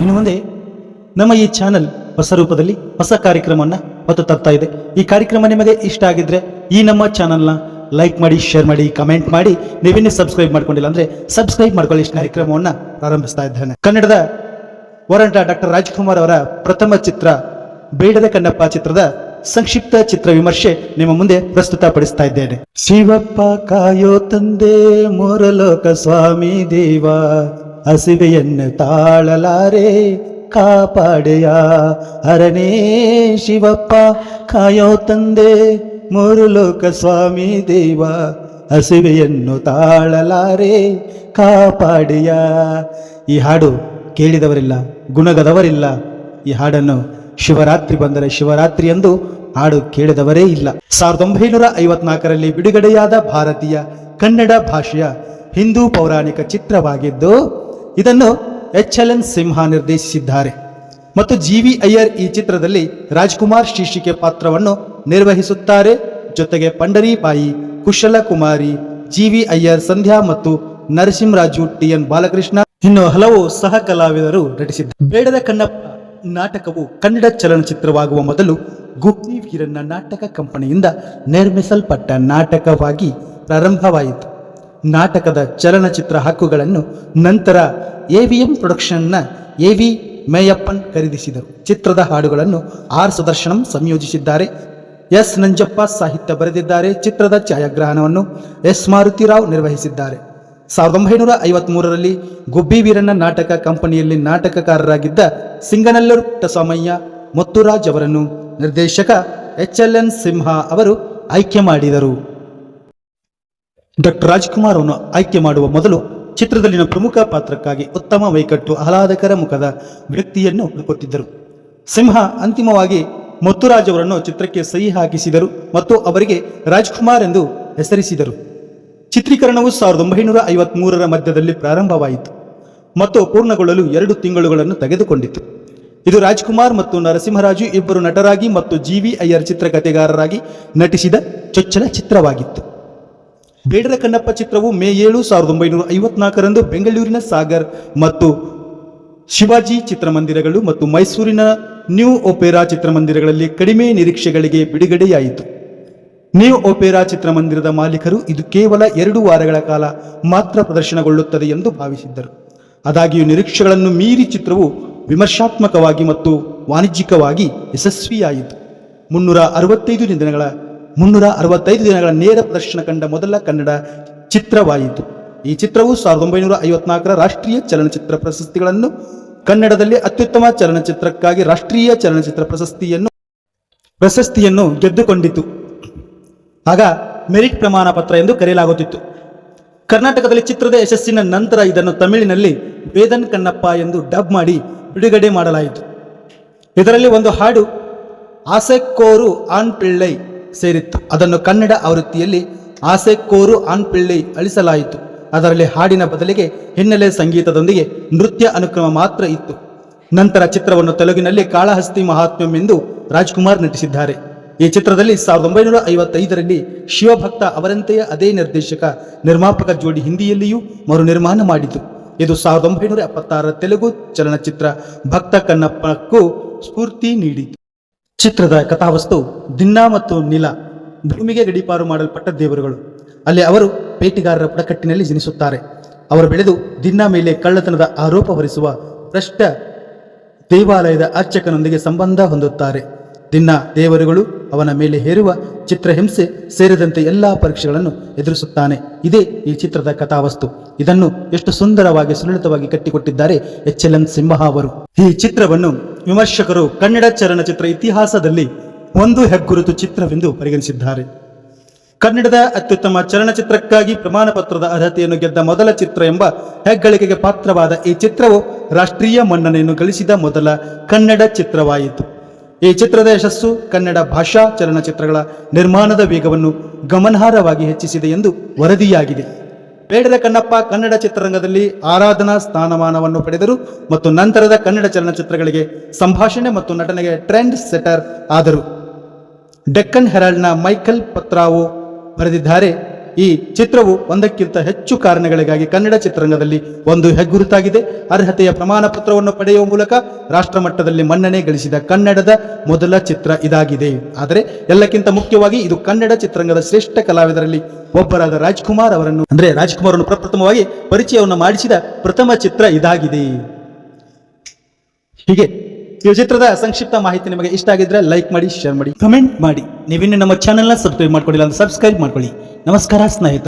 ಇನ್ನು ಮುಂದೆ ನಮ್ಮ ಈ ಚಾನಲ್ ಹೊಸ ರೂಪದಲ್ಲಿ ಹೊಸ ಕಾರ್ಯಕ್ರಮವನ್ನು ಹೊತ್ತು ತರ್ತಾ ಇದೆ. ಈ ಕಾರ್ಯಕ್ರಮ ನಿಮಗೆ ಇಷ್ಟ ಆಗಿದ್ರೆ ಈ ನಮ್ಮ ಚಾನಲ್ನ ಲೈಕ್ ಮಾಡಿ, ಶೇರ್ ಮಾಡಿ, ಕಮೆಂಟ್ ಮಾಡಿ. ನೀವಿನ್ನೇ ಸಬ್ಸ್ಕ್ರೈಬ್ ಮಾಡ್ಕೊಂಡಿಲ್ಲ ಅಂದ್ರೆ ಸಬ್ಸ್ಕ್ರೈಬ್ ಮಾಡ್ಕೊಳ್ಳಿ. ಈ ಕಾರ್ಯಕ್ರಮವನ್ನು ಪ್ರಾರಂಭಿಸ್ತಾ ಇದ್ದೇನೆ. ಕನ್ನಡದ ವರಂಟ ಡಾಕ್ಟರ್ ರಾಜ್ಕುಮಾರ್ ಅವರ ಪ್ರಥಮ ಚಿತ್ರ ಬೇಡದ ಕಣ್ಣಪ್ಪ ಚಿತ್ರದ ಸಂಕ್ಷಿಪ್ತ ಚಿತ್ರ ವಿಮರ್ಶೆ ನಿಮ್ಮ ಮುಂದೆ ಪ್ರಸ್ತುತಪಡಿಸ್ತಾ ಇದ್ದೇನೆ. ಶಿವಪ್ಪ ಕಾಯೋ ತಂದೆ, ಮೂರಲೋಕ ಸ್ವಾಮಿ ದೇವ. ಹಸಿವೆಯನ್ನು ತಾಳಲಾರೆ, ಕಾಪಾಡೆಯ ಅರಣೇ ಶಿವಪ್ಪ. ಕಾಯೋ ತಂದೆ, ಮೂರು ಲೋಕ ಸ್ವಾಮಿ ದೇವ, ಹಸಿವೆಯನ್ನು ತಾಳಲಾರೆ, ಕಾಪಾಡೆಯ. ಈ ಹಾಡು ಕೇಳಿದವರಿಲ್ಲ, ಗುಣಗದವರಿಲ್ಲ. ಈ ಹಾಡನ್ನು ಶಿವರಾತ್ರಿ ಬಂದರೆ ಶಿವರಾತ್ರಿ ಎಂದು ಹಾಡು ಕೇಳಿದವರೇ ಇಲ್ಲ. ಸಾವಿರದ ಒಂಬೈನೂರ ಐವತ್ನಾಲ್ಕರಲ್ಲಿ ಬಿಡುಗಡೆಯಾದ ಭಾರತೀಯ ಕನ್ನಡ ಭಾಷೆಯ ಹಿಂದೂ ಪೌರಾಣಿಕ ಚಿತ್ರವಾಗಿದ್ದು ಇದನ್ನು ಎಚ್ ಎಲ್ ಎನ್ ಸಿಂಹ ನಿರ್ದೇಶಿಸಿದ್ದಾರೆ. ಮತ್ತು ಜಿ ವಿ ಅಯ್ಯರ್ ಈ ಚಿತ್ರದಲ್ಲಿ ರಾಜ್ಕುಮಾರ್ ಶೀರ್ಷಿಕೆ ಪಾತ್ರವನ್ನು ನಿರ್ವಹಿಸುತ್ತಾರೆ. ಜೊತೆಗೆ ಪಂಡರಿಬಾಯಿ, ಕುಶಲಕುಮಾರಿ, ಜಿ ವಿ ಅಯ್ಯರ್, ಸಂಧ್ಯಾ ಮತ್ತು ನರಸಿಂಹರಾಜು, ಟಿ ಎನ್ ಬಾಲಕೃಷ್ಣ ಇನ್ನು ಹಲವು ಸಹ ಕಲಾವಿದರು ನಟಿಸಿದ್ದಾರೆ. ಬೇಡದ ಕಣ್ಣಪ್ಪ ನಾಟಕವು ಕನ್ನಡ ಚಲನಚಿತ್ರವಾಗುವ ಮೊದಲು ಗುಪ್ತಿ ವೀರಣ್ಣ ನಾಟಕ ಕಂಪನಿಯಿಂದ ನಿರ್ಮಿಸಲ್ಪಟ್ಟ ನಾಟಕವಾಗಿ ಪ್ರಾರಂಭವಾಯಿತು. ನಾಟಕದ ಚಲನಚಿತ್ರ ಹಕ್ಕುಗಳನ್ನು ನಂತರ ಎವಿಎಂ ಪ್ರೊಡಕ್ಷನ್ನ ವಿ ಮೇಯಪ್ಪನ್ ಖರೀದಿಸಿದರು. ಚಿತ್ರದ ಹಾಡುಗಳನ್ನು ಆರ್ ಸುದರ್ಶನಂ ಸಂಯೋಜಿಸಿದ್ದಾರೆ. ಎಸ್ ನಂಜಪ್ಪ ಸಾಹಿತ್ಯ ಬರೆದಿದ್ದಾರೆ. ಚಿತ್ರದ ಛಾಯಾಗ್ರಹಣವನ್ನು ಎಸ್ ಮಾರುತಿರಾವ್ ನಿರ್ವಹಿಸಿದ್ದಾರೆ. ಸಾವಿರದ ಒಂಬೈನೂರ ಐವತ್ಮೂರರಲ್ಲಿ ಗುಬ್ಬಿ ವೀರಣ್ಣ ನಾಟಕ ಕಂಪನಿಯಲ್ಲಿ ನಾಟಕಕಾರರಾಗಿದ್ದ ಸಿಂಗನಲ್ಲೂರು ಪುಟ್ಟಸ್ವಾಮಯ್ಯ, ಮುತ್ತುರಾಜ್ ಅವರನ್ನು ನಿರ್ದೇಶಕ ಎಚ್ ಎಲ್ ಎನ್ ಸಿಂಹ ಅವರು ಆಯ್ಕೆ ಮಾಡಿದರು. ಡಾಕ್ಟರ್ ರಾಜ್ಕುಮಾರ್ ಅವನ್ನು ಆಯ್ಕೆ ಮಾಡುವ ಮೊದಲು ಚಿತ್ರದಲ್ಲಿನ ಪ್ರಮುಖ ಪಾತ್ರಕ್ಕಾಗಿ ಉತ್ತಮ ವೈಕಟ್ಟು ಆಹ್ಲಾದಕರ ಮುಖದ ವ್ಯಕ್ತಿಯನ್ನು ಹುಡುಕುತ್ತಿದ್ದರು. ಸಿಂಹ ಅಂತಿಮವಾಗಿ ಮುತ್ತುರಾಜ್ ಅವರನ್ನು ಚಿತ್ರಕ್ಕೆ ಸಹಿ ಹಾಕಿಸಿದರು ಮತ್ತು ಅವರಿಗೆ ರಾಜ್ಕುಮಾರ್ ಎಂದು ಹೆಸರಿಸಿದರು. ಚಿತ್ರೀಕರಣವು ಸಾವಿರದ ಒಂಬೈನೂರ ಐವತ್ಮೂರರ ಮಧ್ಯದಲ್ಲಿ ಪ್ರಾರಂಭವಾಯಿತು ಮತ್ತು ಪೂರ್ಣಗೊಳ್ಳಲು ಎರಡು ತಿಂಗಳುಗಳನ್ನು ತೆಗೆದುಕೊಂಡಿತು. ಇದು ರಾಜ್ಕುಮಾರ್ ಮತ್ತು ನರಸಿಂಹರಾಜು ಇಬ್ಬರು ನಟರಾಗಿ ಮತ್ತು ಜಿ ವಿ ಅಯ್ಯರ್ ಚಿತ್ರಕಥೆಗಾರರಾಗಿ ನಟಿಸಿದ ಚೊಚ್ಚಲ ಚಿತ್ರವಾಗಿತ್ತು. ಬೇಡರ ಕಣ್ಣಪ್ಪ ಚಿತ್ರವು ಮೇ ಏಳು ಸಾವಿರದ ಒಂಬೈನೂರ ಐವತ್ನಾಲ್ಕರಂದು ಬೆಂಗಳೂರಿನ ಸಾಗರ್ ಮತ್ತು ಶಿವಾಜಿ ಚಿತ್ರಮಂದಿರಗಳು ಮತ್ತು ಮೈಸೂರಿನ ನ್ಯೂ ಒಪೆರಾ ಚಿತ್ರಮಂದಿರಗಳಲ್ಲಿ ಕಡಿಮೆ ನಿರೀಕ್ಷೆಗಳಿಗೆ ಬಿಡುಗಡೆಯಾಯಿತು. ನ್ಯೂ ಒಪೆರಾ ಚಿತ್ರಮಂದಿರದ ಮಾಲೀಕರು ಇದು ಕೇವಲ ಎರಡು ವಾರಗಳ ಕಾಲ ಮಾತ್ರ ಪ್ರದರ್ಶನಗೊಳ್ಳುತ್ತದೆ ಎಂದು ಭಾವಿಸಿದ್ದರು. ಆದಾಗ್ಯೂ ನಿರೀಕ್ಷೆಗಳನ್ನು ಮೀರಿ ಚಿತ್ರವು ವಿಮರ್ಶಾತ್ಮಕವಾಗಿ ಮತ್ತು ವಾಣಿಜ್ಯಿಕವಾಗಿ ಯಶಸ್ವಿಯಾಯಿತು. ಮುನ್ನೂರ ಅರವತ್ತೈದು ದಿನಗಳ ಮುನ್ನೂರ ಅರವತ್ತೈದು ದಿನಗಳ ನೇರ ಪ್ರದರ್ಶನ ಕಂಡ ಮೊದಲ ಕನ್ನಡ ಚಿತ್ರವಾಯಿತು. ಈ ಚಿತ್ರವು ಸಾವಿರದ ಒಂಬೈನೂರ ಐವತ್ನಾಲ್ಕರ ರಾಷ್ಟ್ರೀಯ ಚಲನಚಿತ್ರ ಪ್ರಶಸ್ತಿಗಳನ್ನು ಕನ್ನಡದಲ್ಲಿ ಅತ್ಯುತ್ತಮ ಚಲನಚಿತ್ರಕ್ಕಾಗಿ ರಾಷ್ಟ್ರೀಯ ಚಲನಚಿತ್ರ ಪ್ರಶಸ್ತಿಯನ್ನು ಪ್ರಶಸ್ತಿಯನ್ನು ಗೆದ್ದುಕೊಂಡಿತು. ಆಗ ಮೆರಿಟ್ ಪ್ರಮಾಣ ಪತ್ರ ಎಂದು ಕರೆಯಲಾಗುತ್ತಿತ್ತು. ಕರ್ನಾಟಕದಲ್ಲಿ ಚಿತ್ರದ ಯಶಸ್ಸಿನ ನಂತರ ಇದನ್ನು ತಮಿಳಿನಲ್ಲಿ ವೇದನ್ ಕಣ್ಣಪ್ಪ ಎಂದು ಡಬ್ ಮಾಡಿ ಬಿಡುಗಡೆ ಮಾಡಲಾಯಿತು. ಇದರಲ್ಲಿ ಒಂದು ಹಾಡು ಆಸೆಕೋರು ಆನ್ ಪಿಳ್ಳೈ ಸೇರಿತ್ತು. ಅದನ್ನು ಕನ್ನಡ ಆವೃತ್ತಿಯಲ್ಲಿ ಆಸೆಕೋರು ಆನ್ ಪಿಳ್ಳಿ ಅಳಿಸಲಾಯಿತು. ಅದರಲ್ಲಿ ಹಾಡಿನ ಬದಲಿಗೆ ಹಿನ್ನೆಲೆ ಸಂಗೀತದೊಂದಿಗೆ ನೃತ್ಯ ಅನುಕ್ರಮ ಮಾತ್ರ ಇತ್ತು. ನಂತರ ಚಿತ್ರವನ್ನು ತೆಲುಗಿನಲ್ಲಿ ಕಾಳಹಸ್ತಿ ಮಹಾತ್ಮ್ಯಂ ಎಂದು ರಾಜ್ಕುಮಾರ್ ನಟಿಸಿದ್ದಾರೆ. ಈ ಚಿತ್ರದಲ್ಲಿ ಸಾವಿರದ ಒಂಬೈನೂರ ಐವತ್ತೈದರಲ್ಲಿ ಶಿವಭಕ್ತ ಅವರಂತೆಯೇ ಅದೇ ನಿರ್ದೇಶಕ, ನಿರ್ಮಾಪಕ ಜೋಡಿ ಹಿಂದಿಯಲ್ಲಿಯೂ ಮರು ನಿರ್ಮಾಣ ಮಾಡಿತು. ಇದು ಸಾವಿರದ ಒಂಬೈನೂರ ಎಪ್ಪತ್ತಾರರ ತೆಲುಗು ಚಲನಚಿತ್ರ ಭಕ್ತ ಕನ್ನಪ್ಪಕ್ಕೂ ಸ್ಫೂರ್ತಿ ನೀಡಿತು. ಚಿತ್ರದ ಕಥಾವಸ್ತು ದಿನ್ನಾ ಮತ್ತು ನೀಲ ಭೂಮಿಗೆ ಗಡಿಪಾರು ಮಾಡಲ್ಪಟ್ಟ ದೇವರುಗಳು. ಅಲ್ಲಿ ಅವರು ಪೇಟಿಗಾರರ ಬುಡಕಟ್ಟಿನಲ್ಲಿ ಜನಿಸುತ್ತಾರೆ. ಅವರು ಬೆಳೆದು ದಿನ್ನಾ ಮೇಲೆ ಕಳ್ಳತನದ ಆರೋಪ ಹೊರಿಸುವ ಭ್ರಷ್ಟ ದೇವಾಲಯದ ಅರ್ಚಕನೊಂದಿಗೆ ಸಂಬಂಧ ಹೊಂದುತ್ತಾರೆ. ದಿನ್ನ ದೇವರುಗಳು ಅವನ ಮೇಲೆ ಹೇರುವ ಚಿತ್ರಹಿಂಸೆ ಸೇರಿದಂತೆ ಎಲ್ಲಾ ಪರೀಕ್ಷೆಗಳನ್ನು ಎದುರಿಸುತ್ತಾನೆ. ಇದೇ ಈ ಚಿತ್ರದ ಕಥಾವಸ್ತು. ಇದನ್ನು ಎಷ್ಟು ಸುಂದರವಾಗಿ ಸುಲಲಿತವಾಗಿ ಕಟ್ಟಿಕೊಟ್ಟಿದ್ದಾರೆ ಎಚ್ ಎಲ್ ಎನ್ ಸಿಂಹ ಅವರು. ಈ ಚಿತ್ರವನ್ನು ವಿಮರ್ಶಕರು ಕನ್ನಡ ಚಲನಚಿತ್ರ ಇತಿಹಾಸದಲ್ಲಿ ಒಂದು ಹೆಗ್ಗುರುತು ಚಿತ್ರವೆಂದು ಪರಿಗಣಿಸಿದ್ದಾರೆ. ಕನ್ನಡದ ಅತ್ಯುತ್ತಮ ಚಲನಚಿತ್ರಕ್ಕಾಗಿ ಪ್ರಮಾಣ ಪತ್ರದ ಅರ್ಹತೆಯನ್ನು ಗೆದ್ದ ಮೊದಲ ಚಿತ್ರ ಎಂಬ ಹೆಗ್ಗಳಿಕೆಗೆ ಪಾತ್ರವಾದ ಈ ಚಿತ್ರವು ರಾಷ್ಟ್ರೀಯ ಮನ್ನಣೆಯನ್ನು ಗಳಿಸಿದ ಮೊದಲ ಕನ್ನಡ ಚಿತ್ರವಾಯಿತು. ಈ ಚಿತ್ರದ ಯಶಸ್ಸು ಕನ್ನಡ ಭಾಷಾ ಚಲನಚಿತ್ರಗಳ ನಿರ್ಮಾಣದ ವೇಗವನ್ನು ಗಮನಾರ್ಹವಾಗಿ ಹೆಚ್ಚಿಸಿದೆ ಎಂದು ವರದಿಯಾಗಿದೆ. ಬೇಡದ ಕಣ್ಣಪ್ಪ ಕನ್ನಡ ಚಿತ್ರರಂಗದಲ್ಲಿ ಆರಾಧನಾ ಸ್ಥಾನಮಾನವನ್ನು ಪಡೆದರು ಮತ್ತು ನಂತರದ ಕನ್ನಡ ಚಲನಚಿತ್ರಗಳಿಗೆ ಸಂಭಾಷಣೆ ಮತ್ತು ನಟನೆಗೆ ಟ್ರೆಂಡ್ ಸೆಟರ್ ಆದರು. ಡೆಕ್ಕನ್ ಹೆರಾಲ್ಡ್ನ ಮೈಕಲ್ ಪತ್ರಾವೋ ಬರೆದಿದ್ದಾರೆ. ಈ ಚಿತ್ರವು ಒಂದಕ್ಕಿಂತ ಹೆಚ್ಚು ಕಾರಣಗಳಿಗಾಗಿ ಕನ್ನಡ ಚಿತ್ರರಂಗದಲ್ಲಿ ಒಂದು ಹೆಗ್ಗುರುತಾಗಿದೆ. ಅರ್ಹತೆಯ ಪ್ರಮಾಣ ಪತ್ರವನ್ನು ಪಡೆಯುವ ಮೂಲಕ ರಾಷ್ಟ್ರಮಟ್ಟದಲ್ಲಿ ಮನ್ನಣೆ ಗಳಿಸಿದ ಕನ್ನಡದ ಮೊದಲ ಚಿತ್ರ ಇದಾಗಿದೆ. ಆದರೆ ಎಲ್ಲಕ್ಕಿಂತ ಮುಖ್ಯವಾಗಿ ಇದು ಕನ್ನಡ ಚಿತ್ರರಂಗದ ಶ್ರೇಷ್ಠ ಕಲಾವಿದರಲ್ಲಿ ಒಬ್ಬರಾದ ರಾಜ್ಕುಮಾರ್ ಅವರನ್ನು, ಅಂದ್ರೆ ರಾಜ್ಕುಮಾರ್ ಅವರನ್ನು ಪ್ರಪ್ರಥಮವಾಗಿ ಪರಿಚಯವನ್ನು ಮಾಡಿಸಿದ ಪ್ರಥಮ ಚಿತ್ರ ಇದಾಗಿದೆ. ಹೀಗೆ ಈ ಚಿತ್ರದ ಸಂಕ್ಷಿಪ್ತ ಮಾಹಿತಿ ನಿಮಗೆ ಇಷ್ಟ ಆಗಿದ್ರೆ ಲೈಕ್ ಮಾಡಿ, ಶೇರ್ ಮಾಡಿ, ಕಮೆಂಟ್ ಮಾಡಿ. ನೀವಿನ್ನು ನಮ್ಮ ಚಾನೆಲ್ನ ಸಬ್ಸ್ಕ್ರೈಬ್ ಮಾಡ್ಕೊಂಡಿಲ್ಲ ಅಂದ್ರೆ ಸಬ್ಸ್ಕ್ರೈಬ್ ಮಾಡ್ಕೊಳ್ಳಿ. ನಮಸ್ಕಾರ ಸ್ನೇಹಿತರೆ.